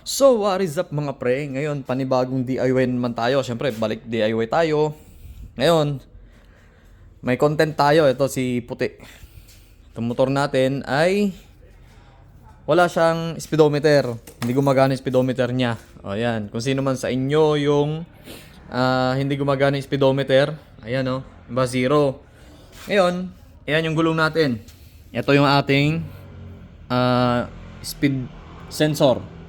So, what is up mga pre? Ngayon, panibagong DIY naman tayo. Siyempre, balik DIY tayo. Ngayon, may content tayo. Ito si Puti. Itong motor natin ay wala siyang speedometer. Hindi gumagana yung speedometer niya. O yan. Kung sino man sa inyo yung ah, hindi gumagana yung speedometer, ayan o, ba zero. Ngayon, ayan yung gulong natin. Ito yung ating ah, speed sensor.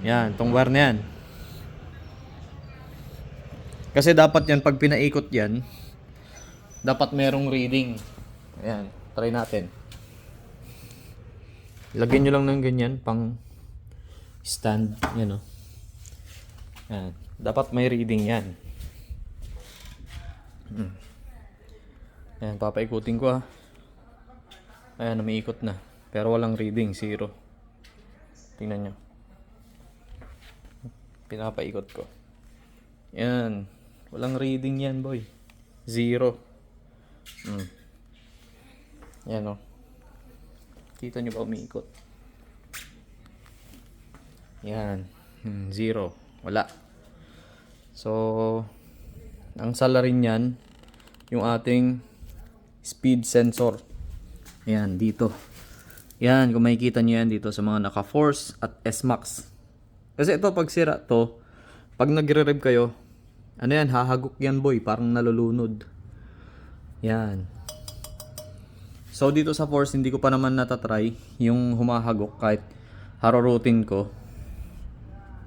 Yan, tong wire na yan. Kasi dapat yan, pag pinaikot yan, dapat merong reading. Ayan, try natin. Lagyan nyo lang ng ganyan, pang stand. Yan o. Yan. Dapat may reading yan. Hmm. Ayan, papaikutin ko ha. Ayan, umiikot na. Pero walang reading, zero. Tingnan nyo. Pinapaikot ko. Yan. Walang reading yan, boy. Zero. Hmm. Yan o. Kita nyo ba umiikot? Yan. Hmm, zero. Wala. So, ang salarin yan, yung ating speed sensor. Yan, dito. Yan, kung makikita nyo yan dito sa mga naka-force at S-Max. Kasi ito, pag sira to, pag nagre-rev kayo, ano yan, hahagok yan boy, parang nalulunod. Yan. So dito sa force, hindi ko pa naman natatry yung humahagok kahit harurutin ko.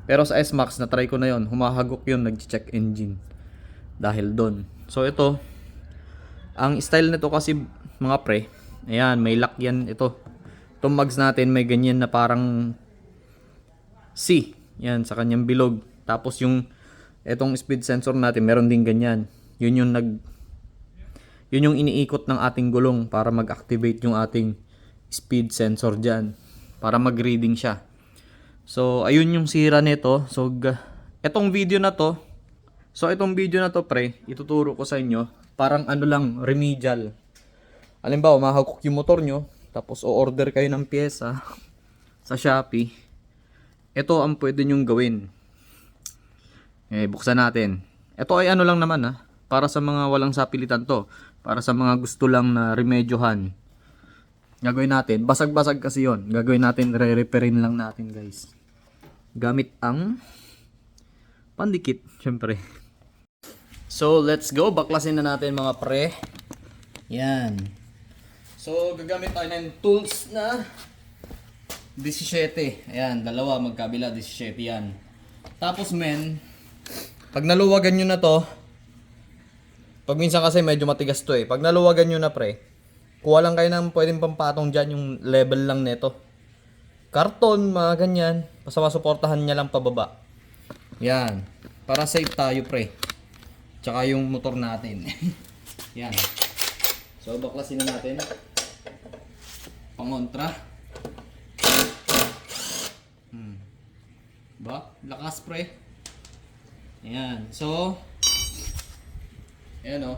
Pero sa S-Max, na-try ko na yon humahagok yun, nag-check engine. Dahil doon. So ito, ang style nito kasi mga pre, ayan, may lock yan ito. Itong mags natin, may ganyan na parang C. Yan, sa kanyang bilog. Tapos yung etong speed sensor natin, meron din ganyan. Yun yung nag yun yung iniikot ng ating gulong para mag-activate yung ating speed sensor dyan. Para mag-reading siya. So, ayun yung sira nito. So, etong video na to, so itong video na to pre, ituturo ko sa inyo, parang ano lang, remedial. Halimbawa, mahagok yung motor nyo, tapos o-order kayo ng pyesa sa Shopee. Ito ang pwede nyong gawin. Eh, buksan natin. Ito ay ano lang naman ha, para sa mga walang sapilitan to. Para sa mga gusto lang na remedyohan. Gagawin natin, basag-basag kasi yon. Gagawin natin, re-repairin lang natin guys. Gamit ang pandikit, syempre. So, let's go. Baklasin na natin mga pre. Yan. So, gagamit tayo ng tools na 17. Ayan, dalawa magkabila, 17 yan. Tapos men, pag naluwagan nyo na to, pag minsan kasi medyo matigas to eh. Pag naluwagan nyo na pre, kuha lang kayo ng pwedeng pampatong dyan, yung level lang nito. Karton, mga ganyan. Basta masuportahan niya lang pababa. Yan. Para safe tayo pre. Tsaka yung motor natin. Yan. So, baklasin na natin. Pangontra. Ba? Lakas pre. Ayan. So, ayan o.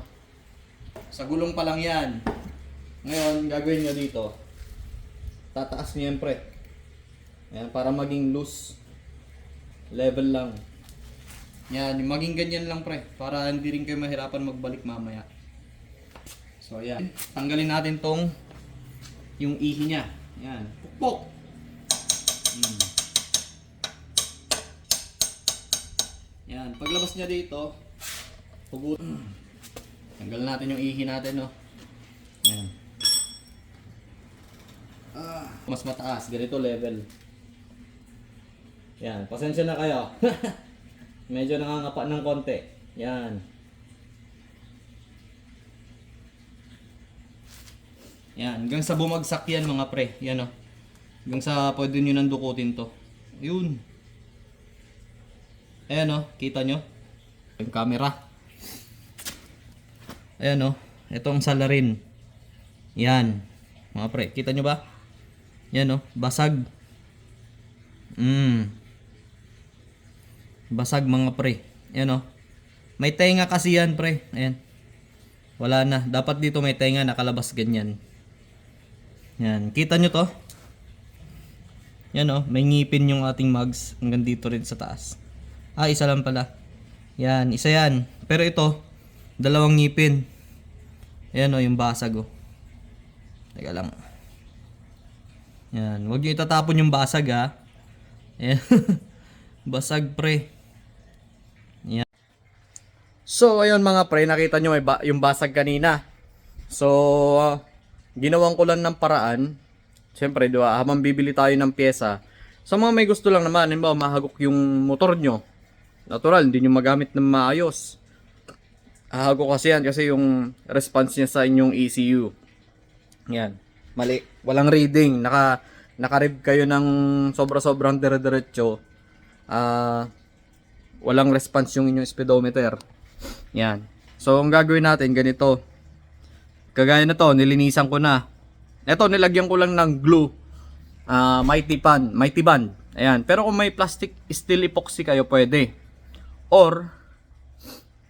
Sa gulong pa lang yan. Ngayon, gagawin nyo dito. Tataas nyo yan pre. Ayan, para maging loose. Level lang. Yan, maging ganyan lang pre. Para hindi rin kayo mahirapan magbalik mamaya. So, ayan. Tanggalin natin tong yung ihi niya. Yan. Pukpok! Hmm. Yan. Paglabas niya dito, hugot. Tanggal natin yung ihi natin, no? Yan. Ah, mas mataas. Ganito level. Yan. Pasensya na kayo. Medyo nangangapa ng konti. Yan. Yan, hanggang sa bumagsak yan mga pre. Yan o. Hanggang sa pwede nyo nang dukutin to. Yun. Ayan o, kita nyo? Yung camera. Ayan o, itong salarin. Yan. Mga pre, kita nyo ba? Yan o, basag. Mm. Basag mga pre. Ayan o. May tenga kasi yan pre. Ayan. Wala na. Dapat dito may tenga nakalabas ganyan. Yan. Kita nyo to? Yan oh, may ngipin yung ating mugs hanggang dito rin sa taas. Ah, isa lang pala. Yan, isa yan. Pero ito, dalawang ngipin. Ayan oh, yung basag oh. Teka lang. Yan, huwag niyo itatapon yung basag ha. Ayan. basag pre. Yan. So, ayun mga pre, nakita nyo ba- yung basag kanina. So, ah, ginawan ko lang ng paraan. Siyempre, di ba, habang bibili tayo ng pyesa, sa mga may gusto lang naman, halimbawa, mahagok yung motor nyo. Natural, hindi nyo magamit ng maayos. Hahagok kasi yan kasi yung response niya sa inyong ECU. Yan. Mali. Walang reading. Naka, nakarib kayo ng sobra-sobrang dire-diretso. Ah, walang response yung inyong speedometer. Yan. So, ang gagawin natin, ganito. Kagaya na to, nilinisan ko na. Ito, nilagyan ko lang ng glue. Ah, mighty pan, mighty band. Ayan. Pero kung may plastic steel epoxy kayo, pwede. Or,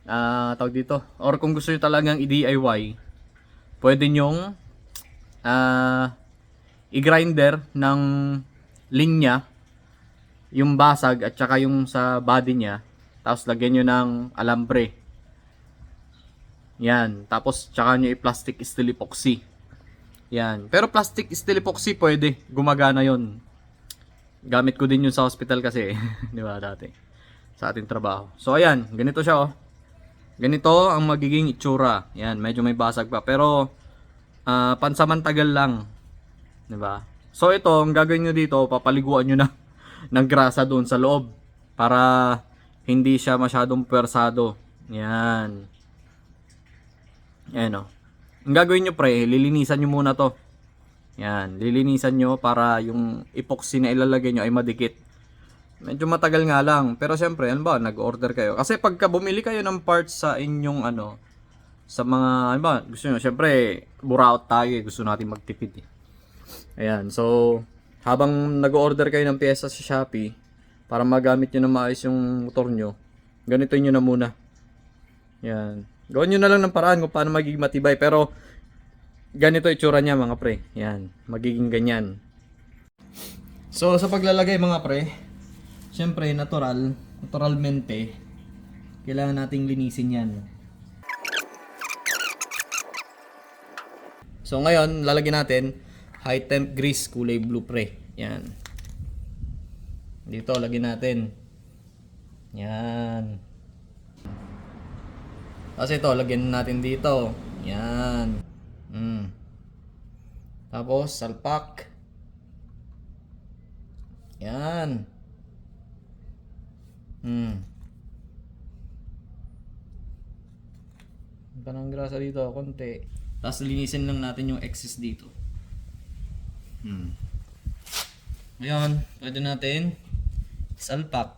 ah, tawag dito. Or kung gusto nyo talagang i-DIY, pwede nyong ah, i-grinder ng linya yung basag at saka yung sa body niya. Tapos lagyan nyo ng alambre. Yan. Tapos tsaka nyo i-plastic steel epoxy. Yan. Pero plastic steel epoxy pwede. Gumagana yon. Gamit ko din yun sa hospital kasi. Di ba dati? Sa ating trabaho. So ayan. Ganito siya oh. Ganito ang magiging itsura. Yan. Medyo may basag pa. Pero ah, pansamantagal lang. Di ba? So ito, ang gagawin nyo dito, papaliguan nyo na ng grasa doon sa loob para hindi siya masyadong pwersado. Yan. Yan o. Ang gagawin nyo pre, lilinisan nyo muna to. Yan, lilinisan nyo para yung epoxy na ilalagay nyo ay madikit. Medyo matagal nga lang. Pero syempre, ano ba, nag-order kayo. Kasi pagka bumili kayo ng parts sa inyong ano, sa mga, ano ba, gusto nyo, syempre, buraot tayo eh. Gusto natin magtipid eh. Ayan, so, habang nag-order kayo ng pyesa sa Shopee, para magamit nyo na maayos yung motor nyo, ganito nyo na muna. Yan. Gawin nyo na lang ng paraan kung paano magiging matibay. Pero, ganito itsura niya mga pre. Yan. Magiging ganyan. So, sa paglalagay mga pre, syempre, natural, naturalmente, kailangan nating linisin yan. So, ngayon, lalagyan natin high temp grease kulay blue pre. Yan. Dito, lagyan natin. Yan. Tapos ito, lagyan natin dito. Yan. Mm. Tapos, salpak. Yan. Hmm. Parang grasa dito, konti. Tapos linisin lang natin yung excess dito. Hmm. Ngayon, pwede natin salpak.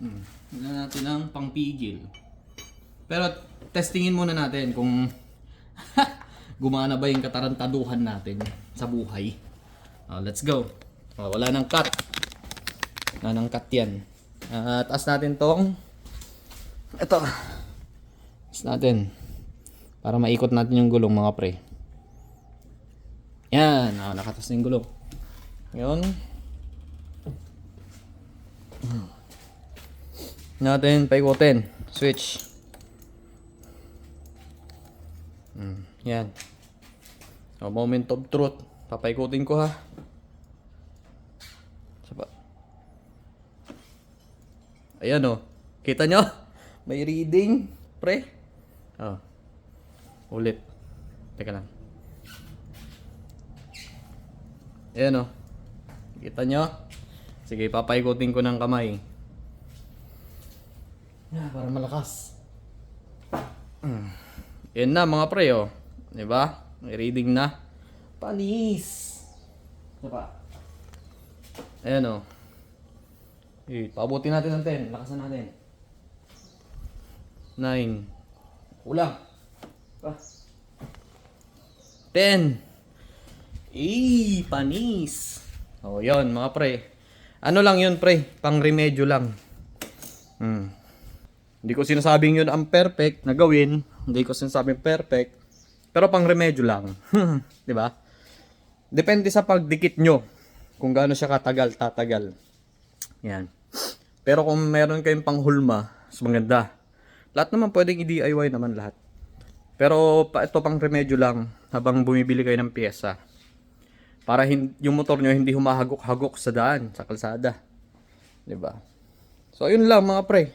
Hmm. Lagyan natin ng pangpigil. Pero testingin muna natin kung gumana ba yung katarantaduhan natin sa buhay. Oh, let's go. Oh, wala nang cut. Wala nang cut yan. At taas natin tong ito. Taas natin. Para maikot natin yung gulong mga pre. Yan. Oh, nakatas na yung gulong. Ngayon. natin paikutin. Switch. Mm, yan. So, moment of truth. Papaikutin ko ha. Sapa. Ayan o. Kita nyo? May reading. Pre. Oh. Ulit. Teka lang. Ayan o. Kita nyo? Sige, papaikutin ko ng kamay. Yeah, para malakas. Yan na mga pre oh. 'Di ba? May reading na. Panis. Isa pa. Ayan oh. Eh, pabuti natin ng 10. Lakasan natin. 9. Kulang. Pa. 10. Eh, panis. Oh, yon mga pre. Ano lang yun pre? Pang remedyo lang. Hmm. Hindi ko sinasabing yun ang perfect na gawin. Hindi ko sinasabing perfect. Pero pang remedyo lang. 'Di ba? Depende sa pagdikit nyo. Kung gaano siya katagal, tatagal. Yan. Pero kung meron kayong panghulma, mas maganda. Lahat naman pwedeng i-DIY naman lahat. Pero pa, ito pang remedyo lang habang bumibili kayo ng pyesa. Para hin- yung motor nyo hindi humahagok-hagok sa daan, sa kalsada. 'Di ba? So, ayun lang mga pre.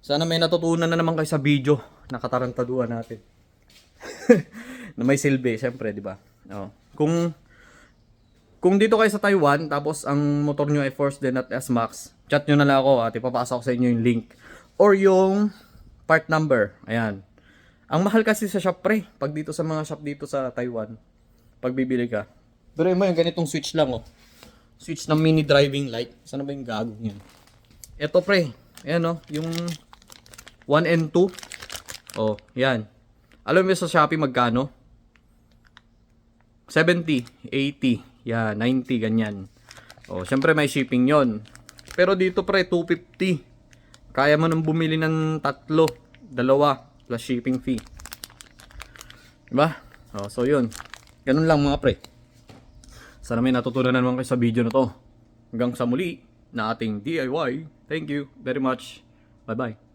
Sana may natutunan na naman kayo sa video na katarantaduhan natin. Na may silbi, syempre, di ba? Oh. Kung kung dito kayo sa Taiwan, tapos ang motor nyo ay Force din at S-Max, chat nyo na lang ako at ipapasa ko sa inyo yung link. Or yung part number. Ayan. Ang mahal kasi sa shop pre, pag dito sa mga shop dito sa Taiwan, pag bibili ka. Pero mo yung ganitong switch lang oh. Switch ng mini driving light. Sana ba yung gago yan? Ito pre, ayan oh, yung 1 and 2. Oh, yan. Alam mo sa Shopee magkano? 70, 80, yeah, 90, ganyan. Oh, syempre may shipping yon. Pero dito pre, 250. Kaya mo nang bumili ng tatlo, dalawa, plus shipping fee. Diba? Oh, so yun. Ganun lang mga pre. Sana may natutunan na naman kayo sa video na to. Hanggang sa muli na ating DIY. Thank you very much. Bye-bye.